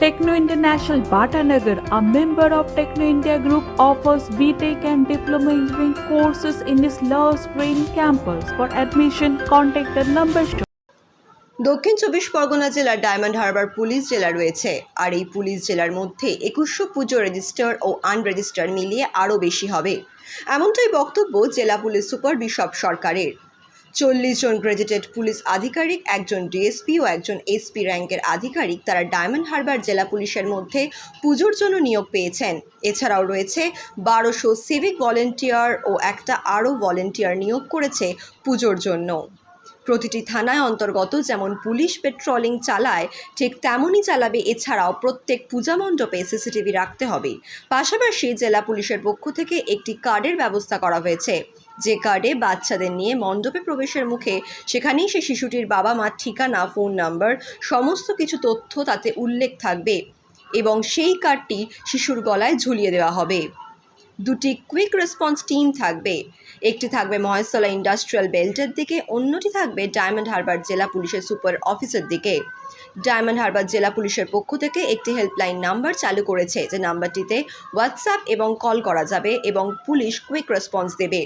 Techno International Bhatanagar, a member of Techno India Group, offers BTEC and Diploma Engineering courses in its Love Green campus. For admission, contact the number shown. দক্ষিণ চব্বিশ পরগনা জেলার diamond Harbour police জেলা রয়েছে আর এই police জেলার মধ্যে একুশশো পুজো register ও unregister মিলিয়ে আরও বেশি হবে এমনটাই বক্তব্য জেলা পুলিশ সুপার বিশপ সরকারের চল্লিশ জন গ্র্যাজুয়েটেড পুলিশ আধিকারিক, একজন ডিএসপি ও একজন এসপি র্যাঙ্কের আধিকারিক তারা ডায়মন্ড হারবার জেলা পুলিশের মধ্যে পুজোর জন্য নিয়োগ পেয়েছেন। এছাড়াও রয়েছে বারোশো সিভিক ভলেন্টিয়ার ও একটা আরও ভলেন্টিয়ার নিয়োগ করেছে পুজোর জন্য। প্রতিটি থানায় অন্তর্গত যেমন পুলিশ পেট্রোলিং চালায়, ঠিক তেমনই চালাবে এছাড়াও প্রত্যেক পূজা মণ্ডপে সিসিটিভি রাখতে হবে। পাশাপাশি জেলা পুলিশের পক্ষ থেকে একটি কার্ডের ব্যবস্থা করা হয়েছে। যে কার্ডে বাচ্চাদের নিয়ে মণ্ডপে প্রবেশের মুখে সেখানেই সে শিশুটির বাবা মার ঠিকানা ফোন নাম্বার সমস্ত কিছু তথ্য তাতে উল্লেখ থাকবে এবং সেই কার্ডটি শিশুর গলায় ঝুলিয়ে দেওয়া হবে। দুটি কুইক রেসপন্স টিম থাকবে। একটি থাকবে মহেশতলা ইন্ডাস্ট্রিয়াল বেল্টের দিকে, অন্যটি থাকবে ডায়মন্ড হারবার জেলা পুলিশের সুপার অফিসের দিকে। ডায়মন্ড হারবার জেলা পুলিশের পক্ষ থেকে একটি হেল্পলাইন নাম্বার চালু করেছে, যে নাম্বারটিতে হোয়াটসঅ্যাপ এবং কল করা যাবে এবং পুলিশ কুইক রেসপন্স দেবে।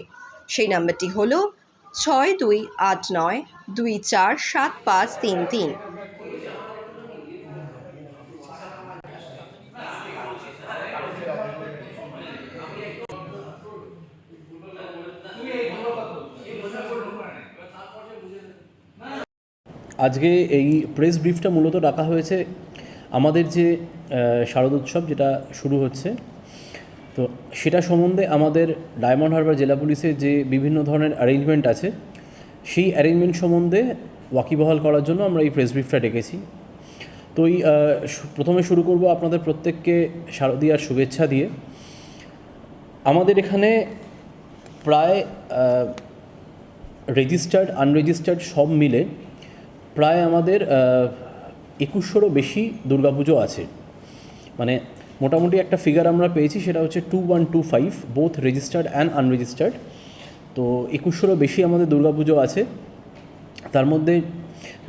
সেই নাম্বারটি হলো ছয় দুই আট নয় দুই চার সাত পাঁচ তিন তিন। আজকে এই প্রেস ব্রিফটা মূলত ডাকা হয়েছে আমাদের যে শারদোৎসব যেটা শুরু হচ্ছে তো সেটা সম্বন্ধে আমাদের ডায়মন্ড হারবার জেলা পুলিশের যে বিভিন্ন ধরনের অ্যারেঞ্জমেন্ট আছে, সেই অ্যারেঞ্জমেন্ট সম্বন্ধে ওয়াকিবহাল করার জন্য আমরা এই প্রেস ব্রিফটা ডেকেছি। তো এই প্রথমে শুরু করব আপনাদের প্রত্যেককে শারদীয়ার শুভেচ্ছা দিয়ে। আমাদের এখানে প্রায় রেজিস্টার্ড আনরেজিস্টার্ড সব মিলে প্রায় আমাদের একুশশোরও বেশি দুর্গাপুজো আছে। মানে মোটামুটি একটা ফিগার আমরা পেয়েছি, সেটা হচ্ছে two one two five both registered and unregistered তো একুশশোরও বেশি আমাদের দুর্গাপুজো আছে। তার মধ্যে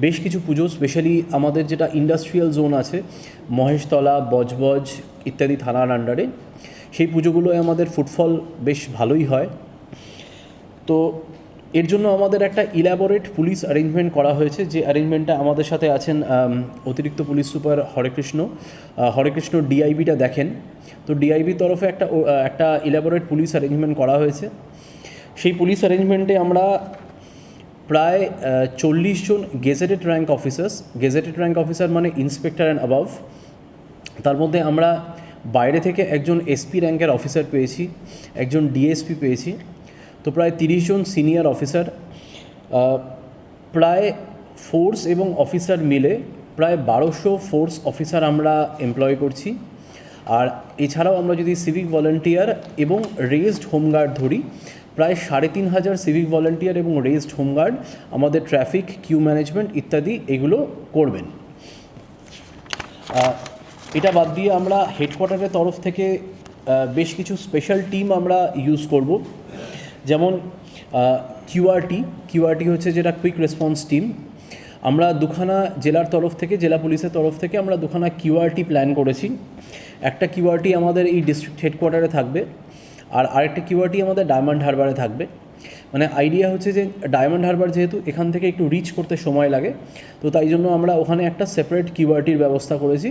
বেশ কিছু পুজো স্পেশালি আমাদের যেটা ইন্ডাস্ট্রিয়াল জোন আছে, মহেশতলা, বজবজ ইত্যাদি থানার আন্ডারে সেই পুজোগুলোয় আমাদের ফুটফল বেশ ভালোই হয়। তো এর জন্য আমাদের একটা ইলাবোরেট পুলিশ অ্যারেঞ্জমেন্ট করা হয়েছে। যে অ্যারেঞ্জমেন্টটা আমাদের সাথে আছেন অতিরিক্ত পুলিশ সুপার হরেকৃষ্ণ। হরেকৃষ্ণ ডিআইবিটা দেখেন। তো ডিআইবির তরফে একটা একটা ইলাবোরেট পুলিশ অ্যারেঞ্জমেন্ট করা হয়েছে। সেই পুলিশ অ্যারেঞ্জমেন্টে আমরা প্রায় চল্লিশ জন gazetted rank officers gazetted rank officer মানে ইন্সপেক্টর অ্যান্ড অ্যাবাভ তার মধ্যে আমরা বাইরে থেকে একজন এসপি র্যাঙ্কের অফিসার পেয়েছি, একজন ডিএসপি পেয়েছি। তো প্রায় তিরিশ জন সিনিয়র অফিসার প্রায় ফোর্স এবং অফিসার মিলে প্রায় বারোশো ফোর্স অফিসার আমরা এমপ্লয় করছি। আর এছাড়াও আমরা যদি সিভিক ভলেন্টিয়ার এবং রেজড হোমগার্ড ধরি, প্রায় সাড়ে তিন হাজার সিভিক ভলেন্টিয়ার এবং রেজড হোমগার্ড আমাদের ট্রাফিক কিউ ম্যানেজমেন্ট ইত্যাদি এগুলো করবেন। এটা বাদ দিয়ে আমরা হেডকোয়ার্টারের তরফ থেকে বেশ কিছু স্পেশাল টিম আমরা ইউজ করব। যেমন কিউআরটি কিউআরটি হচ্ছে যেটা কুইক রেসপন্স টিম আমরা দুখানা জেলার তরফ থেকে, জেলা পুলিশের তরফ থেকে আমরা দুখানা কিউআরটি প্ল্যান করেছি। একটা কিউআরটি আমাদের এই ডিস্ট্রিক্ট হেডকোয়ার্টারে থাকবে, আর আরেকটা কিউআরটি আমাদের ডায়মন্ড হারবারে থাকবে। মানে আইডিয়া হচ্ছে যে ডায়মন্ড হারবার যেহেতু এখান থেকে একটু রিচ করতে সময় লাগে, তো তাই জন্য আমরা ওখানে একটা সেপারেট কিউআরটির ব্যবস্থা করেছি।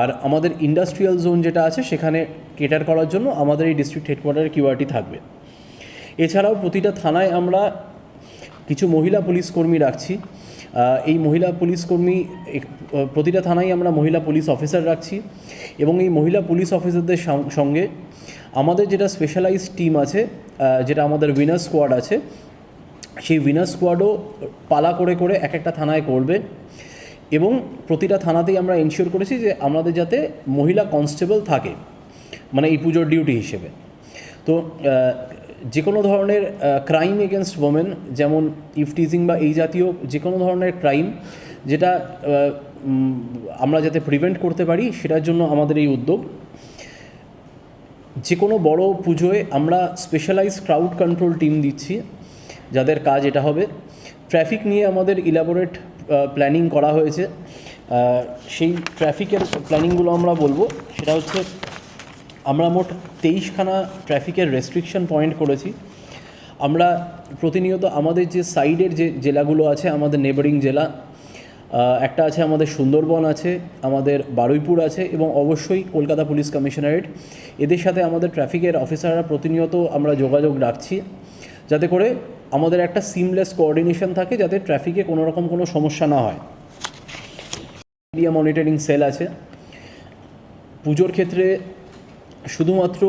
আর আমাদের ইন্ডাস্ট্রিয়াল জোন যেটা আছে, সেখানে কেটার করার জন্য আমাদের এই ডিস্ট্রিক্ট হেডকোয়ার্টারে কিউআরটি থাকবে। এছাড়াও প্রতিটা থানায় আমরা কিছু মহিলা পুলিশ কর্মী রাখছি। এই মহিলা পুলিশ কর্মী প্রতিটা থানায় আমরা মহিলা পুলিশ অফিসার রাখছি এবং এই মহিলা পুলিশ অফিসারদের সঙ্গে আমাদের যেটা স্পেশালাইজ টিম আছে যেটা আমাদের উইনার স্কোয়াড আছে, সেই উইনার স্কোয়াডও পালা করে করে এক একটা থানায় করবে এবং প্রতিটা থানাতেই আমরা এনশিওর করেছি যে আমাদের যাতে মহিলা কনস্টেবল থাকে মানে এই পুজোর ডিউটি হিসেবে। তো যে কোনো ধরনের ক্রাইম এগেনস্ট ওমেন যেমন ইফটিজিং বা এই জাতীয় যে কোনো ধরনের ক্রাইম যেটা আমরা যাতে প্রিভেন্ট করতে পারি, সেটার জন্য আমাদের এই উদ্যোগ। যে কোনো বড় পুজোয় আমরা স্পেশালাইজ ক্রাউড কন্ট্রোল টিম দিচ্ছি, যাদের কাজ এটা হবে। ট্রাফিক নিয়ে আমাদের ইলাবোরেট প্ল্যানিং করা হয়েছে। সেই ট্রাফিকের প্ল্যানিংগুলো আমরা বলব। সেটা হচ্ছে আমরা মোট তেইশখানা ট্রাফিকের রেস্ট্রিকশন পয়েন্ট করেছি। আমরা প্রতিনিয়ত আমাদের যে সাইডের যে জেলাগুলো আছে, আমাদের নেবারিং জেলা একটা আছে আমাদের সুন্দরবন আছে, আমাদের বারুইপুর আছে এবং অবশ্যই কলকাতা পুলিশ কমিশনারেট। এদের সাথে আমাদের ট্রাফিকের অফিসাররা প্রতিনিয়ত আমরা যোগাযোগ রাখছি যাতে করে আমাদের একটা সিমলেস কোঅর্ডিনেশন থাকে যাতে ট্রাফিকে কোনো রকম কোনো সমস্যা না হয়। মিডিয়া মনিটরিং সেল আছে। পুজোর ক্ষেত্রে শুধুমাত্র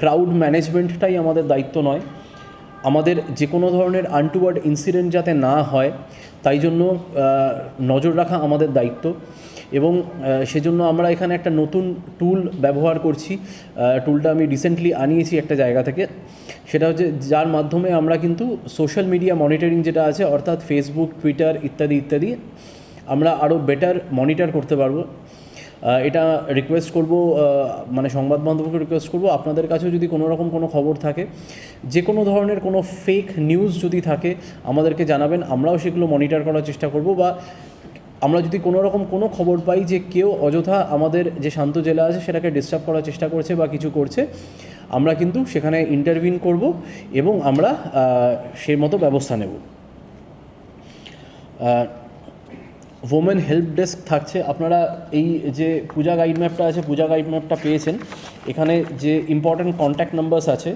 ক্রাউড ম্যানেজমেন্টটাই আমাদের দায়িত্ব নয়, আমাদের যে কোনো ধরনের আনটুয়ার্ড ইনসিডেন্ট যাতে না হয়, তাই জন্য নজর রাখা আমাদের দায়িত্ব এবং সেজন্য আমরা এখানে একটা নতুন টুল ব্যবহার করছি। টুলটা আমি রিসেন্টলি আনিয়েছি একটা জায়গা থেকে। সেটা হচ্ছে যার মাধ্যমে আমরা কিন্তু সোশ্যাল মিডিয়া মনিটরিং যেটা আছে, অর্থাৎ ফেসবুক টুইটার ইত্যাদি ইত্যাদি, আমরা আরও বেটার মনিটর করতে পারব। এটা রিকোয়েস্ট করব মানে সংবাদ বান্ধবকে রিকোয়েস্ট করব। আপনাদের কাছেও যদি কোনো রকম কোনো খবর থাকে, যে কোনো ধরনের কোনো ফেক নিউজ যদি থাকে, আমাদেরকে জানাবেন, আমরাও সেগুলো মনিটর করার চেষ্টা করব বা আমরা যদি কোনো রকম কোনো খবর পাই যে কেউ অযথা আমাদের যে শান্ত জেলা আছে, সেটাকে ডিস্টার্ব করার চেষ্টা করছে বা কিছু করছে, আমরা কিন্তু সেখানে ইন্টারভিন করব এবং আমরা সেই মতো ব্যবস্থা নেব। ওমেন হেল্প ডেস্ক থাকছে। আপনারা এই যে পূজা গাইড ম্যাপটা আছে, পূজা গাইড ম্যাপটা পেয়েছেন। এখানে যে ইম্পর্ট্যান্ট কন্ট্যাক্ট নাম্বারস আছে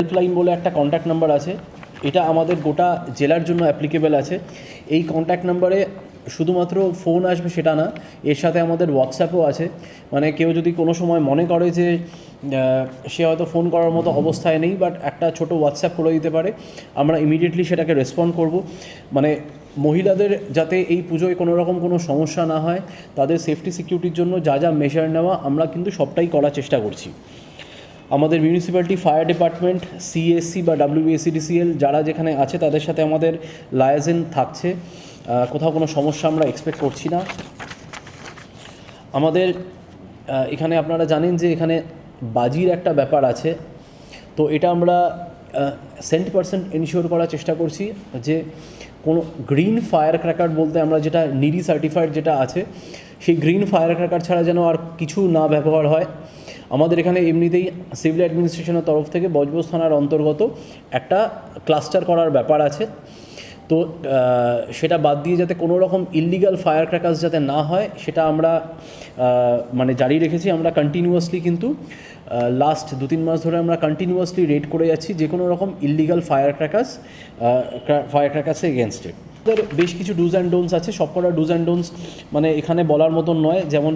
হেল্পলাইন বলে একটা কন্ট্যাক্ট নাম্বার আছে, এটা আমাদের গোটা জেলার জন্য অ্যাপ্লিকেবল আছে। এই কন্ট্যাক্ট নাম্বারে শুধুমাত্র ফোন আসবে সেটা না, এর সাথে আমাদের হোয়াটসঅ্যাপও আছে। মানে কেউ যদি কোনো সময় মনে করে যে সে হয়তো ফোন করার মতো অবস্থায় নেই বাট একটা ছোট হোয়াটসঅ্যাপ করে দিতে পারে, আমরা ইমিডিয়েটলি সেটাকে রেসপন্ড করব। মানে মহিলাদের যাতে এই পুজোয় কোনো রকম কোনো সমস্যা না হয়, তাদের সেফটি সিকিউরিটির জন্য যা যা মেজার নেওয়া, আমরা কিন্তু সবটাই করার চেষ্টা করছি। আমাদের মিউনিসিপ্যালিটি ফায়ার ডিপার্টমেন্ট সিএসসি বা ডাব্লিউবিএসিডিসিএল যারা যেখানে আছে, তাদের সাথে আমাদের লায়াজেন থাকছে। কোথাও কোনো সমস্যা আমরা এক্সপেক্ট করছি না। আমাদের এখানে আপনারা জানেন যে এখানে বাজির একটা ব্যাপার আছে। তো এটা আমরা সেন্ট পার্সেন্ট এনশিওর করার চেষ্টা করছি যে কোনো গ্রিন ফায়ার ক্র্যাকার বলতে আমরা যেটা নিরি সার্টিফাইড যেটা আছে, সেই গ্রিন ফায়ার ক্র্যাকার ছাড়া যেন আর কিছু না ব্যবহার হয়। আমাদের এখানে এমনিতেই সিভিল অ্যাডমিনিস্ট্রেশনের তরফ থেকে বজবজ থানার অন্তর্গত একটা ক্লাস্টার করার ব্যাপার আছে। তো সেটা বাদ দিয়ে যাতে কোনো রকম ইলিগাল ফায়ার ক্র্যাকার্স যাতে না হয়, সেটা আমরা মানে জারি রেখেছি। আমরা কন্টিনিউয়াসলি কিন্তু লাস্ট দু তিন মাস ধরে আমরা কন্টিনিউয়াসলি রেড করে যাচ্ছি যে কোনো রকম ইলিগাল ফায়ার ক্র্যাকার্স ফায়ার ক্র্যাকার্সে এগেনস্টে আমাদের বেশ কিছু ডুজ অ্যান্ড ডোনস আছে। সবকটা ডুজ অ্যান্ড ডোনস মানে এখানে বলার মতন নয়। যেমন,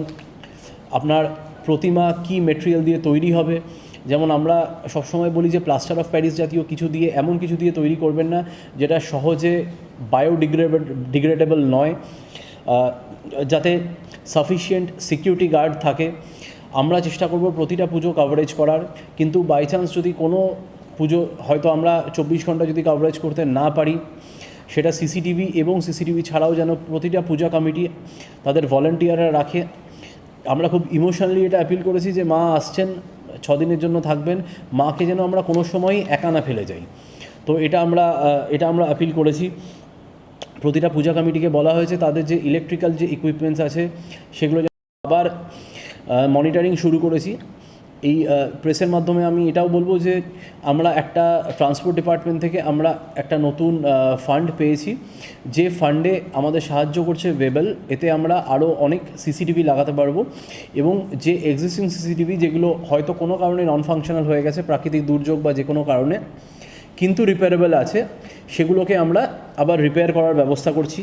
আপনার প্রতিমা কি মেটেরিয়াল দিয়ে তৈরি হবে? যেমন আমরা সবসময় বলি যে প্লাস্টার অফ প্যারিস জাতীয় কিছু দিয়ে এমন কিছু দিয়ে তৈরি করবেন না, যেটা সহজে বায়োডিগ্রেডেবল ডিগ্রেডেবল নয়। যাতে সাফিসিয়েন্ট সিকিউরিটি গার্ড থাকে। আমরা চেষ্টা করব প্রতিটা পুজো কভারেজ করার, কিন্তু বাই চান্স যদি কোনো পুজো, হয়তো আমরা চব্বিশ ঘণ্টা যদি কভারেজ করতে না পারি, সেটা সিসিটিভি এবং সিসিটিভি ছাড়াও যেন প্রতিটা পূজা কমিটি তাদের ভলেন্টিয়াররা রাখে। আমরা খুব ইমোশনালি এটা অ্যাপিল করেছি যে মা আসছেন, ছদিনের দিনের জন্য থাকবেন, মাকে যেন আমরা কোনো সময়ই একা না ফেলে যাই। তো এটা আমরা এটা আমরা অ্যাপিল করেছি। প্রতিটা পূজা কমিটিকে বলা হয়েছে তাদের যে ইলেকট্রিক্যাল যে ইকুইপমেন্টস আছে, সেগুলো আবার মনিটরিং শুরু করেছি। এই প্রেসের মাধ্যমে আমি এটাও বলব যে আমরা একটা ট্রান্সপোর্ট ডিপার্টমেন্ট থেকে আমরা একটা নতুন ফান্ড পেয়েছি। যে ফান্ডে আমাদের সাহায্য করছে ওয়েবেল এতে আমরা আরও অনেক সিসিটিভি লাগাতে পারব এবং যে এক্সিস্টিং সিসিটিভি যেগুলো হয়তো কোনো কারণে নন ফাংশনাল হয়ে গেছে, প্রাকৃতিক দুর্যোগ বা যে কোনো কারণে, কিন্তু রিপেয়ারেবল আছে, সেগুলোকে আমরা আবার রিপেয়ার করার ব্যবস্থা করছি।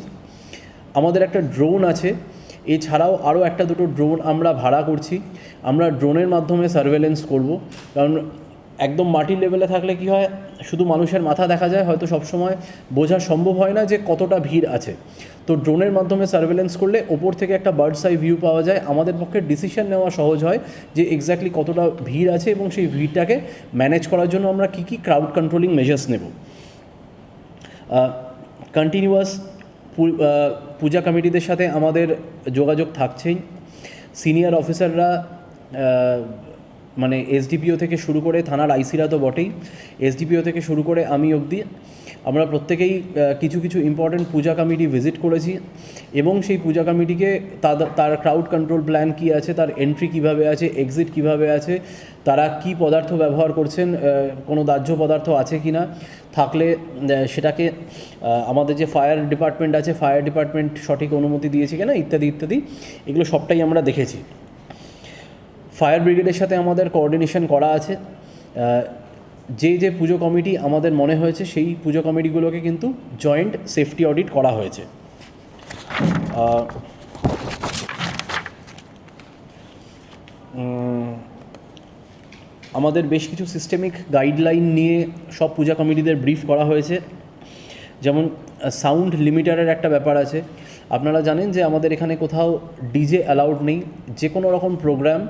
আমাদের একটা ড্রোন আছে এছাড়াও আরও একটা দুটো ড্রোন আমরা ভাড়া করছি। আমরা ড্রোনের মাধ্যমে সার্ভেলেন্স করব। কারণ একদম মাটির লেভেলে থাকলে কি হয়, শুধু মানুষের মাথা দেখা যায়, হয়তো সবসময় বোঝা সম্ভব হয় না যে কতটা ভিড় আছে। তো ড্রোনের মাধ্যমে সার্ভেলেন্স করলে ওপর থেকে একটা বার্ডস আই ভিউ পাওয়া যায়। আমাদের পক্ষে ডিসিশন নেওয়া সহজ হয় যে এক্স্যাক্টলি কতটা ভিড় আছে এবং সেই ভিড়টাকে ম্যানেজ করার জন্য আমরা কী কী ক্রাউড কন্ট্রোলিং মেজার্স নেব। কন্টিনিউয়াস পূজা কমিটিদের সাথে আমাদের যোগাযোগ থাকছেই। সিনিয়র অফিসাররা মানে এসডিপিও থেকে শুরু করে থানার আইসিরা তো বটেই। এসডিপিও থেকে শুরু করে আমি অবধি। আমরা প্রত্যেকেই কিছু কিছু ইম্পর্টেন্ট পূজা কমিটি ভিজিট করেছি এবং সেই পূজা কমিটিকে তার ক্রাউড কন্ট্রোল প্ল্যান কী আছে, তার এন্ট্রি কীভাবে আছে এক্সিট কীভাবে আছে, তারা কি পদার্থ ব্যবহার করছেন কোনো দাহ্য পদার্থ আছে কি না থাকলে সেটাকে আমাদের যে ফায়ার ডিপার্টমেন্ট আছে ফায়ার ডিপার্টমেন্ট সঠিক অনুমতি দিয়েছে কিনা, ইত্যাদি ইত্যাদি, এগুলো সবটাই আমরা দেখেছি। ফায়ার ব্রিগেডের সাথে আমাদের কোঅর্ডিনেশন করা আছে যে যে পুজো কমিটি আমাদের মনে হয়েছে, সেই পুজো কমিটিগুলোকে কিন্তু জয়েন্ট সেফটি অডিট করা হয়েছে। আমাদের বেশ কিছু সিস্টেমিক গাইডলাইন নিয়ে সব পূজা কমিটিদের ব্রিফ করা হয়েছে। যেমন সাউন্ড লিমিটারের একটা ব্যাপার আছে। আপনারা জানেন যে আমাদের এখানে কোথাও ডিজে অ্যালাউড নেই, যে কোনো রকম প্রোগ্রাম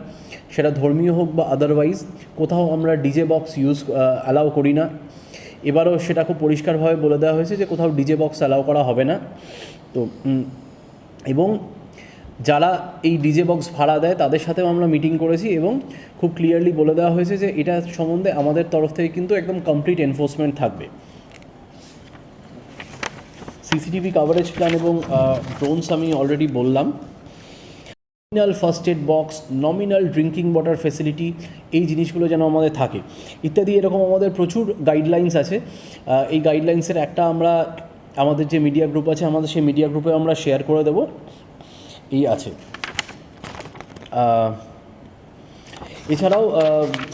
সেটা ধর্মীয় হোক বা আদারওয়াইজ কোথাও আমরা ডিজে বক্স ইউজ অ্যালাউ করি না। এবারও সেটা খুব পরিষ্কারভাবে বলে দেওয়া হয়েছে যে কোথাও ডিজে বক্স অ্যালাউ করা হবে না। তো এবং যারা এই ডিজে বক্স ভাড়া দেয়, তাদের সাথেও আমরা মিটিং করেছি এবং খুব ক্লিয়ারলি বলে দেওয়া হয়েছে যে এটা সম্বন্ধে আমাদের তরফ থেকে কিন্তু একদম কমপ্লিট এনফোর্সমেন্ট থাকবে। সিসিটিভি কাভারেজ প্ল্যান এবং ড্রোনস আমি অলরেডি বললাম। Nominal first aid box nominal drinking water facility এই জিনিসগুলো যেন আমাদের থাকে। ইত্যাদি এরকম আমাদের প্রচুর গাইডলাইন্স আছে। এই গাইডলাইন্সের একটা আমরা, আমাদের যে মিডিয়া গ্রুপ আছে, আমাদের সেই মিডিয়া গ্রুপে আমরা শেয়ার করে দেব। এই আছে। এছাড়াও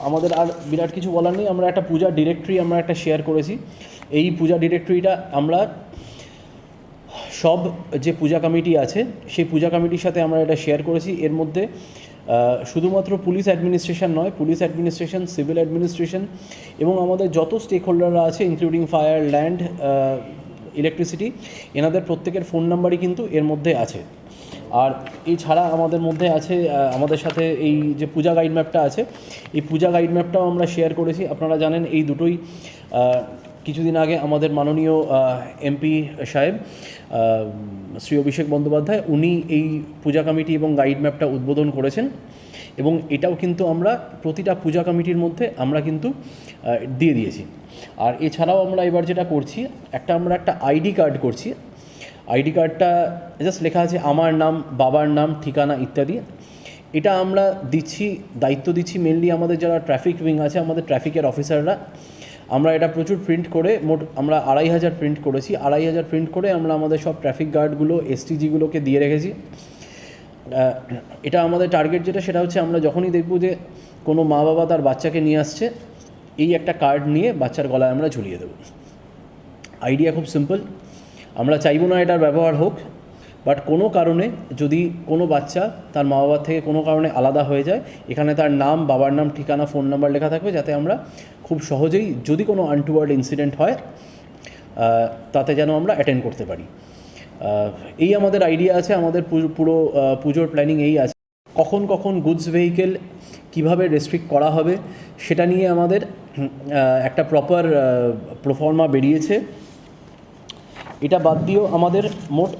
আমাদের আর বিরাট কিছু বলার নেই। আমরা একটা পূজা ডিরেক্টরি আমরা একটা শেয়ার করেছি। এই পূজা ডিরেক্টরিটা আমরা সব যে পূজা কমিটি আছে, সেই পূজা কমিটির সাথে আমরা এটা শেয়ার করেছি। এর মধ্যে শুধুমাত্র পুলিশ অ্যাডমিনিস্ট্রেশন নয়, পুলিশ অ্যাডমিনিস্ট্রেশন সিভিল অ্যাডমিনিস্ট্রেশন এবং আমাদের যত স্টেক হোল্ডাররা আছে ইনক্লুডিং ফায়ার ল্যান্ড ইলেকট্রিসিটি এনাদের প্রত্যেকের ফোন নাম্বারই কিন্তু এর মধ্যে আছে। আর এছাড়া আমাদের মধ্যে আছে আমাদের সাথে এই যে পূজা গাইড ম্যাপটা আছে, এই পূজা গাইড ম্যাপটাও আমরা শেয়ার করেছি। আপনারা জানেন এই দুটোই কিছুদিন আগে আমাদের মাননীয় এমপি সাহেব শ্রী অভিষেক বন্দ্যোপাধ্যায়, উনি এই পূজা কমিটি এবং গাইড ম্যাপটা উদ্বোধন করেছেন এবং এটাও কিন্তু আমরা প্রতিটা পূজা কমিটির মধ্যে আমরা কিন্তু দিয়ে দিয়েছি। আর এছাড়াও আমরা এবার যেটা করছি, একটা আমরা একটা আইডি কার্ড করছি। আইডি কার্ডটা জাস্ট লেখা আছে আমার নাম, বাবার নাম, ঠিকানা ইত্যাদি। এটা আমরা দিচ্ছি, দায়িত্ব দিচ্ছি মেনলি আমাদের যারা ট্রাফিক উইং আছে, আমাদের ট্রাফিকের অফিসাররা আমরা এটা প্রচুর প্রিন্ট করে, মোট আমরা আড়াই হাজার প্রিন্ট করেছি। আড়াই হাজার প্রিন্ট করে আমরা আমাদের সব ট্রাফিক গার্ডগুলো এসটিজিগুলোকে দিয়ে রেখেছি। এটা আমাদের টার্গেট যেটা, সেটা হচ্ছে আমরা যখনই দেখব যে কোনো মা বাবা তার বাচ্চাকে নিয়ে আসছে, এই একটা কার্ড নিয়ে বাচ্চার গলায় আমরা ঝুলিয়ে দেবো। আইডিয়া খুব সিম্পল আমরা চাইব না এটার ব্যবহার হোক। বাট কোনো কারণে যদি কোনো বাচ্চা তার মা বাবার থেকে কোনো কারণে আলাদা হয়ে যায়, এখানে তার নাম, বাবার নাম, ঠিকানা ফোন নাম্বার লেখা থাকবে যাতে আমরা খুব সহজেই যদি কোনো আনটুয়ার্ড ইনসিডেন্ট হয় তাতে যেন আমরা অ্যাটেন্ড করতে পারি। এই আমাদের আইডিয়া আছে, আমাদের পুরো- পুজোর প্ল্যানিং এই আছে। কখন কখন গুডস ভেহিকেল কীভাবে রেস্ট্রিক্ট করা হবে, সেটা নিয়ে আমাদের একটা প্রপার প্রফর্মা বেরিয়েছে। এটা বাদ দিয়েও আমাদের মোট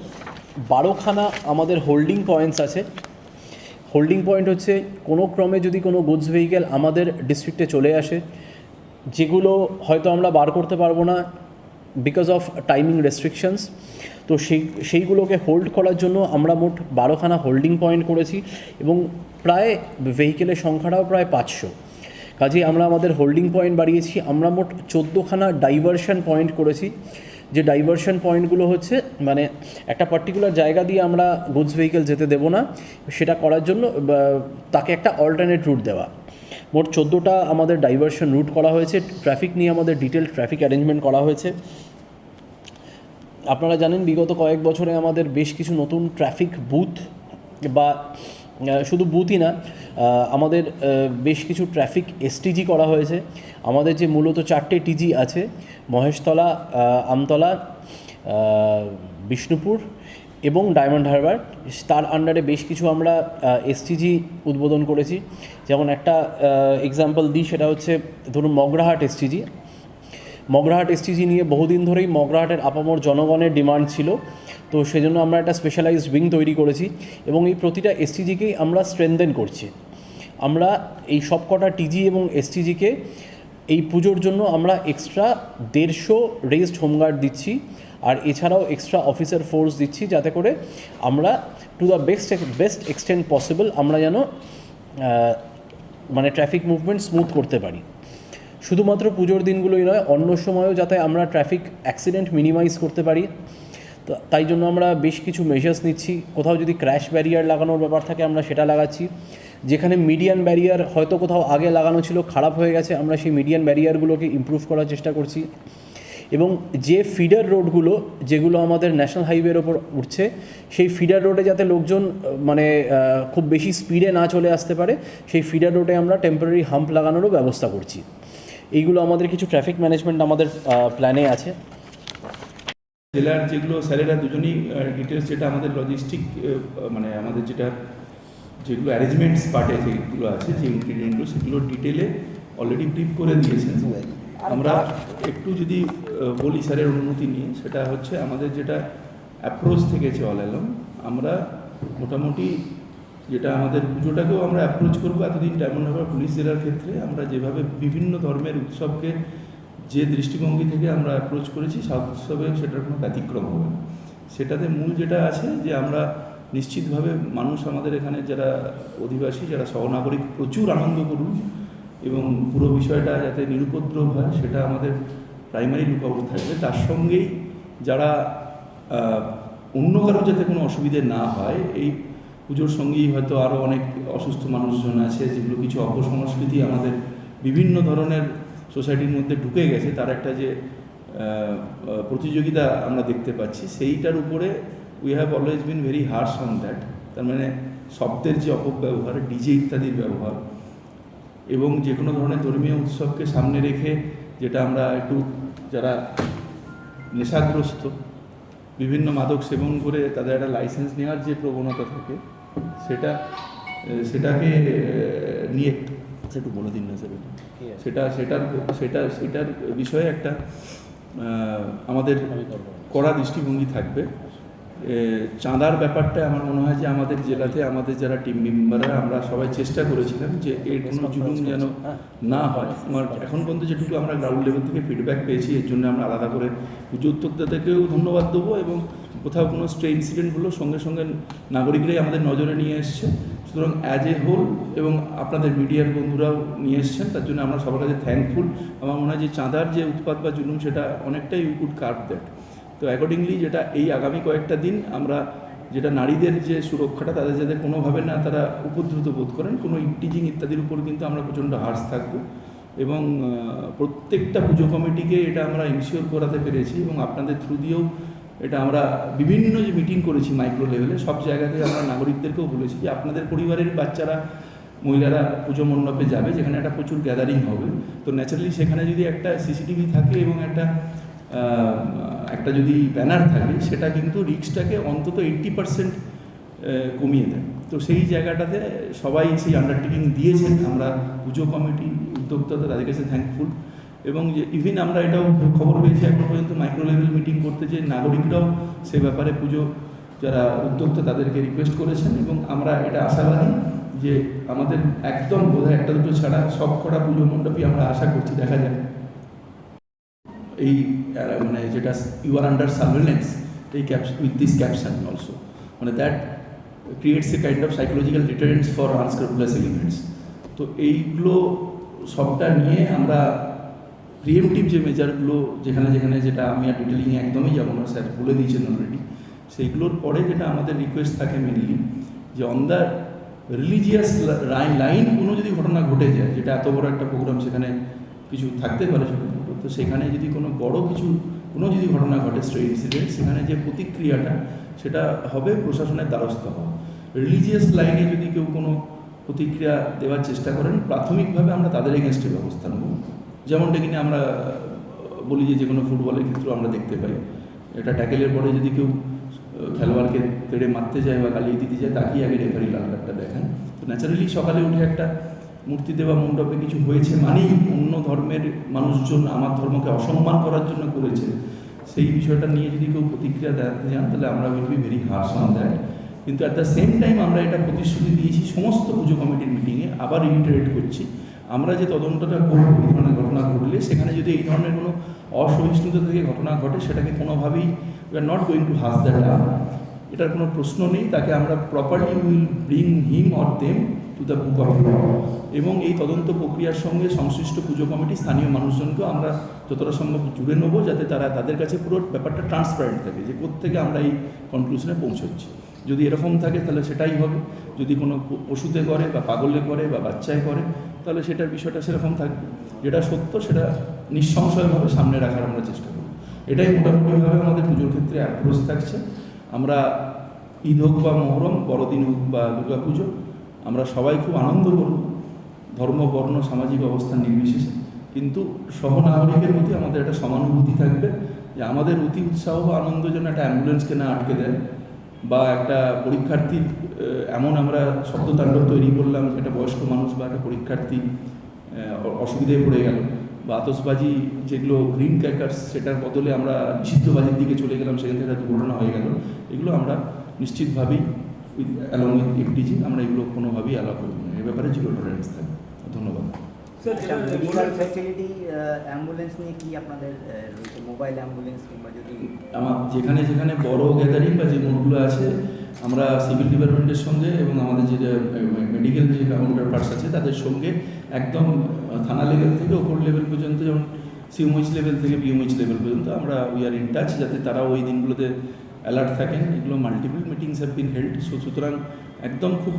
বারোখানা আমাদের হোল্ডিং পয়েন্টস আছে। হোল্ডিং পয়েন্ট হচ্ছে কোনো ক্রমে যদি কোনো গুডস ভেহিকেল আমাদের ডিস্ট্রিক্টে চলে আসে, যেগুলো হয়তো আমরা বার করতে পারব না বিকজ অফ টাইমিং রেস্ট্রিকশনস তো সেই, সেইগুলোকে হোল্ড করার জন্য আমরা মোট বারোখানা হোল্ডিং পয়েন্ট করেছি এবং প্রায় ভেহিকেলের সংখ্যাটাও প্রায় পাঁচশো। কাজেই আমরা আমাদের হোল্ডিং পয়েন্ট বাড়িয়েছি, আমরা মোট চোদ্দোখানা ডাইভারশন পয়েন্ট করেছি। যে ডাইভারশন পয়েন্টগুলো হচ্ছে মানে একটা পার্টিকুলার জায়গা দিয়ে আমরা গুডস ভেহিকেল যেতে দেবো না, সেটা করার জন্য তাকে একটা অল্টারনেট রুট দেওয়া। মোট চোদ্দোটা আমাদের ডাইভারশন রুট করা হয়েছে ট্রাফিক নিয়ে আমাদের ডিটেল ট্রাফিক অ্যারেঞ্জমেন্ট করা হয়েছে। আপনারা জানেন, বিগত কয়েক বছরে আমাদের বেশ কিছু নতুন ট্রাফিক বুথ বা শুধু বুথই না আমাদের বেশ কিছু ট্রাফিক এসটিজি করা হয়েছে। আমাদের যে মূলত চারটে টিজি আছে মহেশতলা আমতলা বিষ্ণুপুর এবং ডায়মন্ড হারবার। তার আন্ডারে বেশ কিছু আমরা এসটিজি উদ্বোধন করেছি। যেমন একটা এক্সাম্পল দিই, সেটা হচ্ছে ধরুন মগরাহাট এসটিজি মগরাহাট এসটিজি নিয়ে বহুদিন ধরেই মগরাহাটের আপামর জনগণের ডিমান্ড ছিল। তো সেজন্য আমরা একটা স্পেশালাইজড উইং তৈরি করেছি এবং এই প্রতিটা এসটিজিকেই আমরা স্ট্রেনদেন করছি। আমরা এই সবকটা টিজি এবং এসটিজিকে এই পুজোর জন্য আমরা এক্সট্রা দেড়শো রেজড হোমগার্ড দিচ্ছি আর এছাড়াও এক্সট্রা অফিসার ফোর্স দিচ্ছি যাতে করে আমরা to the best best extent possible আমরা যেন মানে ট্রাফিক মুভমেন্ট স্মুথ করতে পারি। শুধুমাত্র পুজোর দিনগুলোই নয়, অন্য সময়ও যাতে আমরা ট্রাফিক অ্যাক্সিডেন্ট মিনিমাইজ করতে পারি। তাই জন্য আমরা বেশ কিছু মেজার্স নিচ্ছি। কোথাও যদি ক্র্যাশ ব্যারিয়ার লাগানোর ব্যাপার থাকে, আমরা সেটা লাগাচ্ছি। যেখানে মিডিয়ান ব্যারিয়ার হয়তো কোথাও আগে লাগানো ছিল, খারাপ হয়ে গেছে, আমরা সেই মিডিয়ান ব্যারিয়ারগুলোকে ইম্প্রুভ করার চেষ্টা করছি। এবং যে ফিডার রোডগুলো যেগুলো আমাদের ন্যাশনাল হাইওয়ের ওপর উঠছে, সেই ফিডার রোডে যাতে লোকজন মানে খুব বেশি স্পিডে না চলে আসতে পারে, সেই ফিডার রোডে আমরা টেম্পোরারি হাম্প লাগানোরও ব্যবস্থা করছি। এইগুলো আমাদের কিছু ট্রাফিক ম্যানেজমেন্ট আমাদের প্ল্যানে আছে। জেলার যেগুলো স্যারেরা দুজনেই ডিটেলস যেটা আমাদের লজিস্টিক মানে আমাদের যেটা যেগুলো অ্যারেঞ্জমেন্টস পার্টে যেগুলো আছে যে ইনগ্রিডিয়েন্টগুলো সেগুলো ডিটেলে অলরেডি ব্রিফ করে দিয়েছেন। আমরা একটু যদি বলি স্যারের অনুমতি নিয়ে সেটা হচ্ছে আমাদের যেটা অ্যাপ্রোচ থেকেছে অল এলাম আমরা মোটামুটি যেটা আমাদের পুজোটাকেও আমরা অ্যাপ্রোচ করব এতদিন ডায়মন্ড হারবার পুলিশ জেলার ক্ষেত্রে আমরা যেভাবে বিভিন্ন ধর্মের উৎসবকে যে দৃষ্টিভঙ্গি থেকে আমরা অ্যাপ্রোচ করেছি সাউথ উৎসবে সেটার কোনো ব্যতিক্রম হবে না। সেটাতে মূল যেটা আছে যে আমরা নিশ্চিতভাবে মানুষ আমাদের এখানে যারা অধিবাসী, যারা সহনাগরিক প্রচুর আনন্দ করুন এবং পুরো বিষয়টা যাতে নিরুপদ্রব হয়, সেটা আমাদের প্রাইমারি লুকআউট থাকবে। তার সঙ্গেই যারা অন্য কারোর যাতে কোনো অসুবিধে না হয়, এই পুজোর সঙ্গেই হয়তো আরও অনেক অসুস্থ মানুষজন আছে, যেগুলো কিছু অপসংস্কৃতি আমাদের বিভিন্ন ধরনের সোসাইটির মধ্যে ঢুকে গেছে। তার একটা যে প্রতিযোগিতা আমরা দেখতে পাচ্ছি, সেইটার উপরে we have always been very harsh on that তার মানে শব্দের যে অপব্যবহার ডিজে ইত্যাদির ব্যবহার এবং যে কোনো ধরনের ধর্মীয় উৎসবকে সামনে রেখে যেটা আমরা একটু যারা নেশাগ্রস্ত বিভিন্ন মাদক সেবন করে তাদের একটা লাইসেন্স নেওয়ার যে প্রবণতা থাকে সেটা সেটাকে নিয়ে আচ্ছা, একটু বলে দিন না স্যার সেটা সেটার সেটা সেটার বিষয়ে একটা আমাদের কড়া দৃষ্টিভঙ্গি থাকবে। চাঁদার ব্যাপারটা আমার মনে হয় যে আমাদের জেলাতে আমাদের যারা টিম মেম্বাররা আমরা সবাই চেষ্টা করেছিলাম যে এর কোনো জুলুম যেন না হয়। আমার এখন পর্যন্ত যেটুকু আমরা গ্রাউন্ড লেভেল থেকে ফিডব্যাক পেয়েছি এর জন্য আমরা আলাদা করে পুজো উদ্যোক্তাদেরকেও ধন্যবাদ দেবো এবং কোথাও কোনো স্ট্রে ইনসিডেন্ট হলো সঙ্গে সঙ্গে নাগরিকরাই আমাদের নজরে নিয়ে এসছে। সুতরাং অ্যাজ এ হোল এবং আপনাদের মিডিয়ার বন্ধুরাও নিয়ে এসছেন তার জন্য আমরা সবার কাছে থ্যাঙ্কফুল আমার মনে হয় যে চাঁদার যে উৎপাদ বা জুলুম সেটা অনেকটাই উই কুড কার্ভ দ্যাট তো অ্যাকর্ডিংলি যেটা এই আগামী কয়েকটা দিন আমরা যেটা নারীদের যে সুরক্ষাটা, তাদের যাতে কোনোভাবে না তারা উপদ্রুত বোধ করেন, কোনো ইপটিজিং ইত্যাদির উপর কিন্তু আমরা প্রচণ্ড হার্স থাকব। এবং প্রত্যেকটা পুজো কমিটিকে এটা আমরা ইনশিওর করাতে পেরেছি এবং আপনাদের থ্রু দিয়েও এটা আমরা বিভিন্ন যে মিটিং করেছি মাইক্রো লেভেলে সব জায়গাতে আমরা নাগরিকদেরকেও বলেছি যে আপনাদের পরিবারের বাচ্চারা, মহিলারা পুজো মণ্ডপে যাবে, যেখানে একটা প্রচুর গ্যাদারিং হবে। তো ন্যাচারালি সেখানে যদি একটা সিসিটিভি থাকে এবং একটা একটা যদি ব্যানার থাকে, সেটা কিন্তু রিক্সটাকে অন্তত এইট্টি পার্সেন্ট কমিয়ে দেয়। তো সেই জায়গাটাতে সবাই সেই আন্ডারটেকিং দিয়েছেন। আমরা পুজো কমিটি, উদ্যোক্তাদের তাদের কাছে থ্যাঙ্কফুল এবং যে ইভিন আমরা এটাও খবর পেয়েছি, এখন পর্যন্ত মাইক্রো লেভেল মিটিং করতে যে নাগরিকরাও সে ব্যাপারে পুজো, যারা উদ্যোক্তা তাদেরকে রিকোয়েস্ট করেছেন। এবং আমরা এটা আশাবাদী যে আমাদের একদম বোধহয় একটা দুটো ছাড়া সব কটা পুজো মণ্ডপই আমরা আশা করছি, দেখা যায় এই মানে যেটা ইউ আর আন্ডার সার্ভেলেন্স এই caps with this caption also মানে that creates a kind of psychological deterrence for unscrupulous elements তো এইগুলো সবটা নিয়ে আমরা প্রিএমটিভ যে মেজারগুলো যেখানে যেখানে যেটা আমি আর ডিটেলিং একদমই যাব না, স্যার, বলে দিয়েছেন অলরেডি সেইগুলোর পরে যেটা আমাদের রিকোয়েস্ট থাকে মেনলি যে অন দ্য রিলিজিয়াস লাইন কোনো যদি ঘটনা ঘটে যায়, যেটা এত বড় একটা প্রোগ্রাম সেখানে কিছু থাকতে পারে ছোটো তো সেখানে যদি কোনো বড় কিছু, কোনো যদি ঘটনা ঘটে স্ট্রে ইনসিডেন্ট সেখানে যে প্রতিক্রিয়াটা, সেটা হবে প্রশাসনের দ্বারস্থ হওয়া। রিলিজিয়াস লাইনে যদি কেউ কোনো প্রতিক্রিয়া দেওয়ার চেষ্টা করেন, প্রাথমিকভাবে আমরা তাদের এগেনস্টে ব্যবস্থা নেব। যেমনটা কিনা আমরা বলি যে যে কোনো ফুটবলের ক্ষেত্রেও আমরা দেখতে পাই। এটা ট্যাকেলের পরে যদি কেউ খেলোয়াড়কে তেড়ে মারতে যায় বা গালিয়ে দিতে যায়, তাকেই আগে রেফারি লাল কার্ডটা দেখেন। তো ন্যাচারালি সকালে উঠে একটা মূর্তি দেওয়া মণ্ডপে কিছু হয়েছে মানেই অন্য ধর্মের মানুষজন আমার ধর্মকে অসম্মান করার জন্য করেছে। সেই বিষয়টা নিয়ে যদি কেউ প্রতিক্রিয়া দেখাতে যান তাহলে আমরা will be very harsh on that. কিন্তু অ্যাট দ্য সেম টাইম আমরা এটা প্রতিশ্রুতি দিয়েছি সমস্ত পুজো কমিটির মিটিংয়ে আবার রিটারেট করছি। আমরা যে তদন্তটা করব, এই ধরনের ঘটনা ঘটলে, সেখানে যদি এই ধরনের কোনো অসহিষ্ণুতা থেকে ঘটনা ঘটে, সেটাকে কোনোভাবেই we are not going to hush that এটার কোনো প্রশ্ন নেই, তাকে আমরা properly will bring him or them the book of এবং এই তদন্ত প্রক্রিয়ার সঙ্গে সংশ্লিষ্ট পুজো কমিটি স্থানীয় মানুষজনকেও আমরা যতটা সম্ভব জুড়ে নেব যাতে তারা তাদের কাছে পুরো ব্যাপারটা ট্রান্সপারেন্ট থাকে যে কোত্থেকে আমরা এই কনক্লুশনে পৌঁছচ্ছি। যদি এরকম থাকে তাহলে সেটাই হবে। যদি কোনো পশুতে করে বা পাগলে করে বা বাচ্চায় করে, তাহলে সেটার বিষয়টা সেরকম থাকবে। যেটা সত্য সেটা নিঃসংশয়ভাবে সামনে রাখার আমরা চেষ্টা করব। এটাই মোটামুটিভাবে আমাদের পুজোর ক্ষেত্রে অ্যাপ্রোচ থাকছে। আমরা ঈদ হোক বা মহরম, বড়দিন হোক বা দুর্গা পুজো আমরা সবাই খুব আনন্দ করব। ধর্ম, বর্ণ, সামাজিক অবস্থান নির্বিশেষে। কিন্তু সহনাগরিকের প্রতি আমাদের একটা সমানুভূতি থাকবে যে আমাদের অতি উৎসাহ বা আনন্দ যেন একটা অ্যাম্বুলেন্সকে না আটকে দেয় বা একটা পরীক্ষার্থীর এমন আমরা শব্দতাণ্ডব তৈরি করলাম, একটা বয়স্ক মানুষ বা একটা পরীক্ষার্থী অসুবিধায় পড়ে গেল বা আতসবাজি যেগুলো গ্রিন ক্র্যাকার্স সেটার বদলে আমরা নিষিদ্ধবাজির দিকে চলে গেলাম, সেখান থেকে একটা দুর্ঘটনা হয়ে গেল, এগুলো আমরা নিশ্চিতভাবেই অ্যালং উইথ এফডিজি আমরা এগুলো কোনোভাবেই অ্যালাউ করব না। এ ব্যাপারে জিরো টলারেন্স থাকবে। ধন্যবাদ। মেডিকেল ফ্যাসিলিটি অ্যাম্বুলেন্স নিয়ে কি আপনাদের মোবাইল অ্যাম্বুলেন্স কিংবা আমার যেখানে যেখানে বড় গ্যাদারিং বা যে মোড়গুলো আছে আমরা সিভিল ডিপার্টমেন্টের সঙ্গে এবং আমাদের যে মেডিকেল যে কাউন্টার পার্টস আছে তাদের সঙ্গে একদম থানা লেভেল থেকে ওপর লেভেল পর্যন্ত যেমন সিএমএইচ লেভেল থেকে বিএমএইচ লেভেল পর্যন্ত আমরা উই আর ইন টাচ যাতে তারা ওই দিনগুলোতে অ্যালার্ট থাকেন, এগুলো multiple meetings have been held so সুতরাং একদম খুব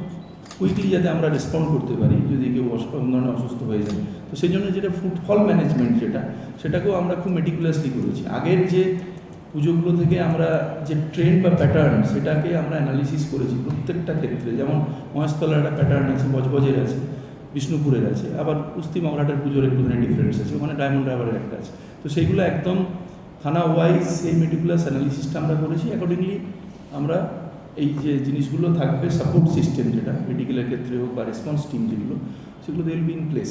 কুইকলি যাতে আমরা রেসপন্ড করতে পারি, যদি কেউ ধরনের অসুস্থ হয়ে যায়। তো সেই জন্য যেটা ফুটফল ম্যানেজমেন্ট যেটা, সেটাকেও আমরা খুব মেটিকুলাসলি করেছি। আগের যে পুজোগুলো থেকে আমরা যে ট্রেন্ড বা প্যাটার্ন সেটাকে আমরা অ্যানালিসিস করেছি প্রত্যেকটা ক্ষেত্রে। যেমন মহেশতলার একটা প্যাটার্ন আছে, বজবজের আছে, বিষ্ণুপুরের আছে, আবার কুস্তি মগরাটার পুজোর একটু একটুখানি ডিফারেন্স আছে, ওখানে ডায়মন্ড হারবারের একটা আছে। তো সেইগুলো একদম থানা ওয়াইজ এই মেটিকুলাস অ্যানালিসিসটা আমরা করেছি। অ্যাকর্ডিংলি আমরা এই যে জিনিসগুলো থাকবে সাপোর্ট সিস্টেম যেটা মেডিকেলের ক্ষেত্রে হোক বা রেসপন্স টিম যেগুলো, সেগুলো they will be in place